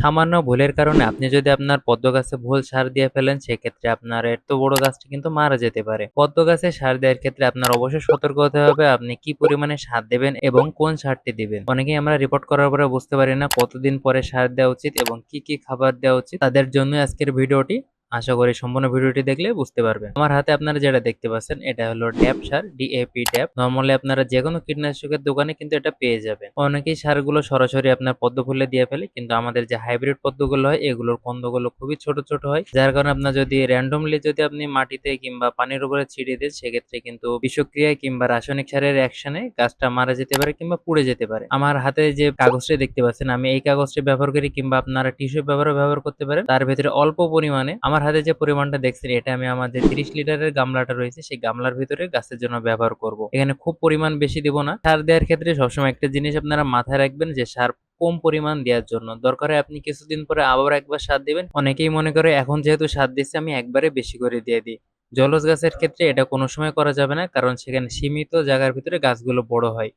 সামান্য ভুলের কারণে আপনি যদি আপনার পদ্ম গাছে ভুল সার দিয়ে ফেলেন, সেক্ষেত্রে আপনার এত বড় গাছটি কিন্তু মারা যেতে পারে। পদ্ম গাছে সার দেওয়ার ক্ষেত্রে আপনার অবশ্যই সতর্ক হতে হবে, আপনি কি পরিমাণে সার দেবেন এবং কোন সারটি দিবেন। অনেকেই আমরা রিপোর্ট করার পরে বুঝতে পারি না কতদিন পরে সার দেওয়া উচিত এবং কি কি খাবার দেওয়া উচিত। তাদের জন্য আজকের ভিডিওটি আশা করি সম্পূর্ণ ভিডিওটি দেখলে বুঝতে পারবেন। আমার হাতে আপনারা যেটা দেখতে পাচ্ছেন, এটা হলো ড্যাপ সার ডিএপি ড্যাপ নর্মালি আপনারা যে কোনো কীটনাশকের দোকানে কিন্তু এটা পেয়ে যাবেন। অনেকেই সারগুলো সরাসরি আপনার পদ্ম ফুলে দিয়ে ফেলে, কিন্তু আমাদের যে হাইব্রিড পদ্মগুলো হয়, এগুলোর কন্দগুলো খুবই ছোট ছোট হয়। যার কারণে আপনার যদি র্যান্ডমলি যদি আপনি মাটিতে কিংবা পানির উপরে ছিটিয়ে দেন, সেক্ষেত্রে কিন্তু বিষক্রিয়ায় কিংবা রাসায়নিক সারের অ্যাকশনে গাছটা মারা যেতে পারে কিংবা পুড়ে যেতে পারে। আমার হাতে যে কাগজটি দেখতে পাচ্ছেন, আমি এই কাগজটি ব্যবহার করি কিংবা আপনারা টিস্যু পেপারও ব্যবহার করতে পারেন। তার ভিতরে অল্প পরিমাণে আমার হাতে যে পরিমাণটা দেখছেন, এটা আমি আমার যে তিরিশ লিটারের গামলাটা রয়েছে, সেই গামলার ভিতরে গাছের জন্য ব্যবহার করব। এখানে খুব পরিমাণ বেশি দিব না। সার দেওয়ার ক্ষেত্রে সবসময় একটা জিনিস আপনারা মাথায় রাখবেন যে, সার কম পরিমাণ দেওয়ার জন্য। দরকারে আপনি কিছুদিন পরে আবার একবার সার দিবেন। অনেকেই মনে করে, এখন যেহেতু সার দিচ্ছে, আমি একবারে বেশি করে দিয়ে দিই। জলজ গাছের ক্ষেত্রে এটা কোনো সময় করা যাবে না, কারণ সেখানে সীমিত জায়গার ভিতরে গাছগুলো বড় হয়।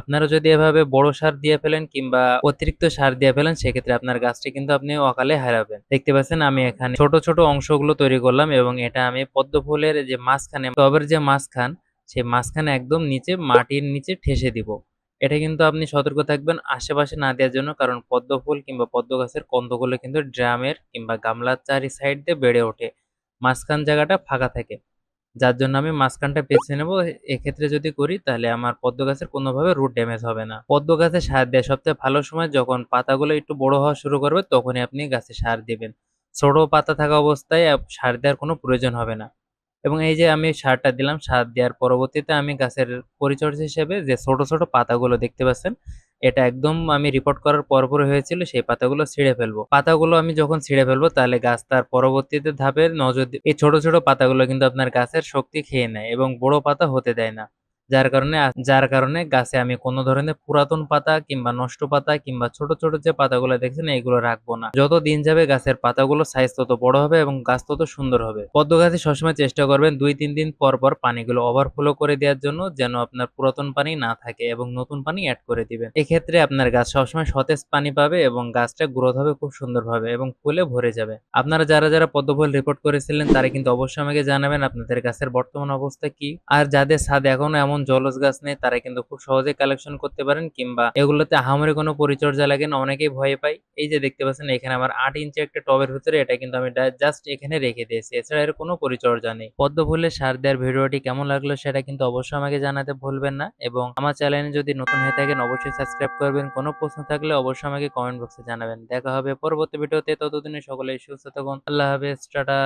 আপনারা যদি এভাবে বড় সার দিয়ে ফেলেন কিংবা অতিরিক্ত সার দিয়ে ফেলেন, সেক্ষেত্রে আপনার গাছটি কিন্তু আপনি অকালে হারাবেন। দেখতে পাচ্ছেন, আমি এখানে ছোট ছোট অংশগুলো তৈরি করলাম এবং এটা আমি পদ্ম ফুলের যে মাঝখানে, টবের যে মাঝখান, সেই মাঝখানে একদম নিচে মাটির নিচে ঠেসে দিব। এটা কিন্তু আপনি সতর্ক থাকবেন আশেপাশে না দেওয়ার জন্য, কারণ পদ্ম ফুল কিংবা পদ্ম গাছের কন্দগুলো কিন্তু ড্রামের কিংবা গামলার চারি সাইড দিয়ে বেড়ে ওঠে। মাঝখান জায়গাটা ফাঁকা থাকে। যার জন্য আমি মাঝখানটা বেছে নেব। এক্ষেত্রে যদি করি, তাহলে আমার পদ্ম গাছের কোনোভাবে রুট ড্যামেজ হবে না। পদ্ম গাছে সার দেয় সবচেয়ে ভালো সময় যখন পাতাগুলো একটু বড় হওয়া শুরু করবে, তখনই আপনি গাছে সার দিবেন। ছোট পাতা থাকা অবস্থায় সার দেওয়ার কোনো প্রয়োজন হবে না। এবং এই যে আমি সারটা দিলাম, সার দেওয়ার পরবর্তীতে আমি গাছের পরিচর্যা হিসেবে যে ছোট ছোট পাতাগুলো দেখতে পাচ্ছেন এটা একদম আমি রিপোর্ট করার পর পরপর হয়েছিল, সেই পাতাগুলো ছিঁড়ে ফেলব। পাতাগুলো আমি যখন ছিঁড়ে ফেলব, তাহলে গাছ তার পরবর্তীতে ধাপের নজর এই ছোট ছোট পাতাগুলো কিন্তু আপনার গাছের শক্তি খেয়ে নেয় এবং বড় পাতা হতে দেয় না। যার কারণে যার কারণে গাছে আমি কোনো ধরনের পুরাতন পাতা কিংবা নষ্ট পাতা কিংবা ছোট ছোট যে পাতাগুলো দেখছেন এগুলো রাখব না। যত দিন যাবে গাছের পাতাগুলো সাইজ তত বড় হবে এবং গাছ তত সুন্দর হবে। পদ্ম গাছে সবসময় চেষ্টা করবেন দুই, তিন দিন পর পর পানিগুলো ওভারফ্লো করে দেওয়ার জন্য যেন আপনার পুরাতন পানি না থাকে এবং নতুন পানি অ্যাড করে দিবেন। এক্ষেত্রে আপনার গাছ সবসময় সতেজ পানি পাবে এবং গাছটা গ্রোথ হবে খুব সুন্দরভাবে এবং ফুলে ভরে যাবে। আপনারা যারা যারা পদ্ম ফুল রিপোর্ট করেছিলেন, তারা কিন্তু অবশ্যই আমাকে জানাবেন আপনাদের গাছের বর্তমান অবস্থা কি। আর যাদের ছাদে এখনও এমন জলজ গাছ নেই, তারা কিন্তু খুব সহজে কালেকশন করতে পারেন কিংবা এগুলোতে আহামরি কোনো পরিচর্যা লাগে না, অনেকেই ভয় পায়। এই যে দেখতে পাচ্ছেন, এখানে আমার আট ইঞ্চি একটা টবের ভিতরে এটা কিন্তু আমি জাস্ট এখানে রেখে দিয়েছি, এছাড়া এর কোনো পরিচর্যা নেই। পদ্ম ফুলের সার দেওয়ার ভিডিওটি কেমন লাগল সেটা কিন্তু অবশ্যই আমাকে জানাতে ভুলবেন না এবং আমার চ্যানেলে যদি নতুন হয়ে থাকেন, অবশ্যই সাবস্ক্রাইব করবেন। কোনো প্রশ্ন থাকলে অবশ্যই আমাকে কমেন্ট বক্সে জানাবেন। দেখা হবে পরবর্তী ভিডিওতে, ততদিনে সকলেই সুস্থ থাকুন। আল্লাহ হাফেজ, টাটা।